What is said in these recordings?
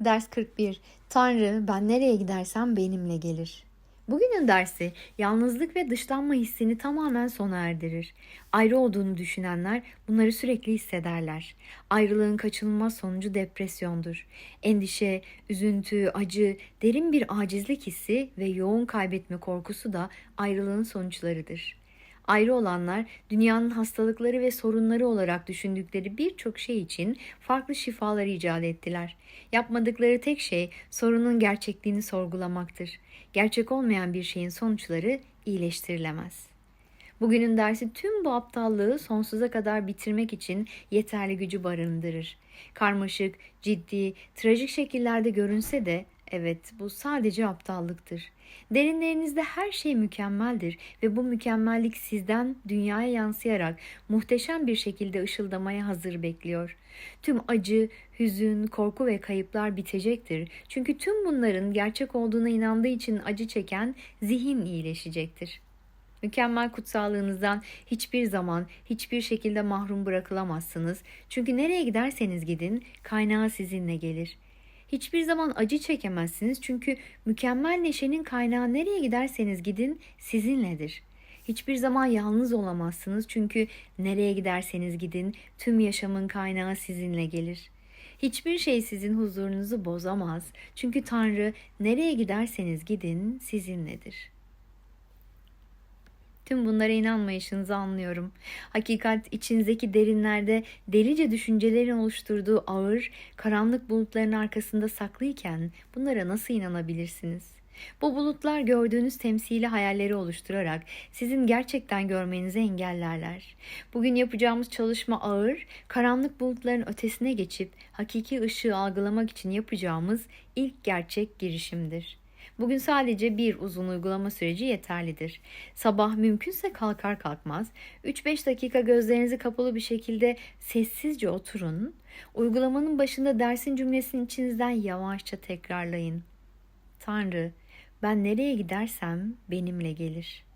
Ders 41. Tanrı ben nereye gidersem benimle gelir. Bugünün dersi yalnızlık ve dışlanma hissini tamamen sona erdirir. Ayrı olduğunu düşünenler bunları sürekli hissederler. Ayrılığın kaçınılmaz sonucu depresyondur. Endişe, üzüntü, acı, derin bir acizlik hissi ve yoğun kaybetme korkusu da ayrılığın sonuçlarıdır. Ayrı olanlar dünyanın hastalıkları ve sorunları olarak düşündükleri birçok şey için farklı şifalar icat ettiler. Yapmadıkları tek şey sorunun gerçekliğini sorgulamaktır. Gerçek olmayan bir şeyin sonuçları iyileştirilemez. Bugünün dersi tüm bu aptallığı sonsuza kadar bitirmek için yeterli gücü barındırır. Karmaşık, ciddi, trajik şekillerde görünse de evet bu sadece aptallıktır. Derinlerinizde her şey mükemmeldir ve bu mükemmellik sizden dünyaya yansıyarak muhteşem bir şekilde ışıldamaya hazır bekliyor. Tüm acı, hüzün, korku ve kayıplar bitecektir. Çünkü tüm bunların gerçek olduğuna inandığı için acı çeken zihin iyileşecektir. Mükemmel kutsallığınızdan hiçbir zaman, hiçbir şekilde mahrum bırakılamazsınız. Çünkü nereye giderseniz gidin, kaynağı sizinle gelir. Hiçbir zaman acı çekemezsiniz çünkü mükemmel neşenin kaynağı nereye giderseniz gidin sizinledir. Hiçbir zaman yalnız olamazsınız çünkü nereye giderseniz gidin tüm yaşamın kaynağı sizinle gelir. Hiçbir şey sizin huzurunuzu bozamaz çünkü Tanrı nereye giderseniz gidin sizinledir.'' Tüm bunlara inanmayışınızı anlıyorum. Hakikat içinizdeki derinlerde delice düşüncelerin oluşturduğu ağır, karanlık bulutların arkasında saklıyken bunlara nasıl inanabilirsiniz? Bu bulutlar gördüğünüz temsili hayalleri oluşturarak sizin gerçekten görmenizi engellerler. Bugün yapacağımız çalışma ağır, karanlık bulutların ötesine geçip hakiki ışığı algılamak için yapacağımız ilk gerçek girişimdir. Bugün sadece bir uzun uygulama süreci yeterlidir. Sabah mümkünse kalkar kalkmaz 3-5 dakika gözlerinizi kapalı bir şekilde sessizce oturun. Uygulamanın başında dersin cümlesini içinizden yavaşça tekrarlayın. Tanrı, ben nereye gidersem benimle gelir.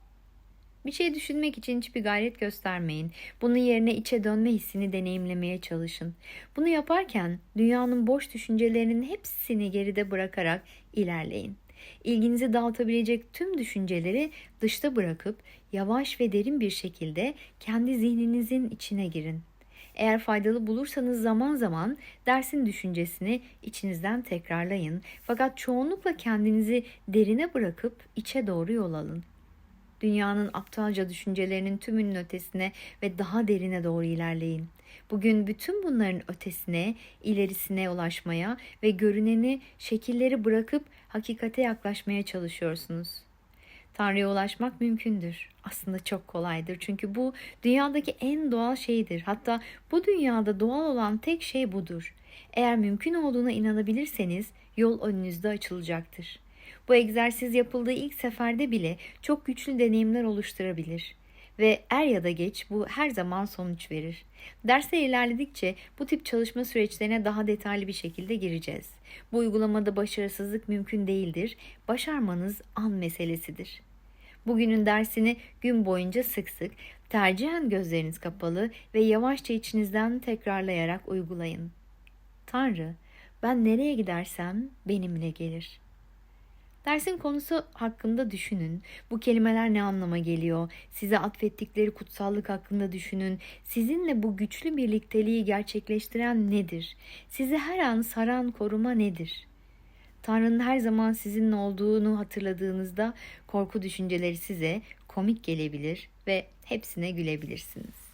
Bir şey düşünmek için hiçbir gayret göstermeyin. Bunun yerine içe dönme hissini deneyimlemeye çalışın. Bunu yaparken dünyanın boş düşüncelerinin hepsini geride bırakarak ilerleyin. İlginizi dağıtabilecek tüm düşünceleri dışta bırakıp yavaş ve derin bir şekilde kendi zihninizin içine girin. Eğer faydalı bulursanız zaman zaman dersin düşüncesini içinizden tekrarlayın. Fakat çoğunlukla kendinizi derine bırakıp içe doğru yol alın. Dünyanın aptalca düşüncelerinin tümünün ötesine ve daha derine doğru ilerleyin. Bugün bütün bunların ötesine, ilerisine ulaşmaya ve görüneni, şekilleri bırakıp hakikate yaklaşmaya çalışıyorsunuz. Tanrı'ya ulaşmak mümkündür. Aslında çok kolaydır. Çünkü bu dünyadaki en doğal şeydir. Hatta bu dünyada doğal olan tek şey budur. Eğer mümkün olduğuna inanabilirseniz yol önünüzde açılacaktır. Bu egzersiz yapıldığı ilk seferde bile çok güçlü deneyimler oluşturabilir ve er ya da geç bu her zaman sonuç verir. Dersler ilerledikçe bu tip çalışma süreçlerine daha detaylı bir şekilde gireceğiz. Bu uygulamada başarısızlık mümkün değildir. Başarmanız an meselesidir. Bugünün dersini gün boyunca sık sık, tercihen gözleriniz kapalı ve yavaşça içinizden tekrarlayarak uygulayın. Tanrı, ben nereye gidersem benimle gelir.'' Dersin konusu hakkında düşünün. Bu kelimeler ne anlama geliyor? Size atfettikleri kutsallık hakkında düşünün. Sizinle bu güçlü birlikteliği gerçekleştiren nedir? Sizi her an saran koruma nedir? Tanrı'nın her zaman sizinle olduğunu hatırladığınızda korku düşünceleri size komik gelebilir ve hepsine gülebilirsiniz.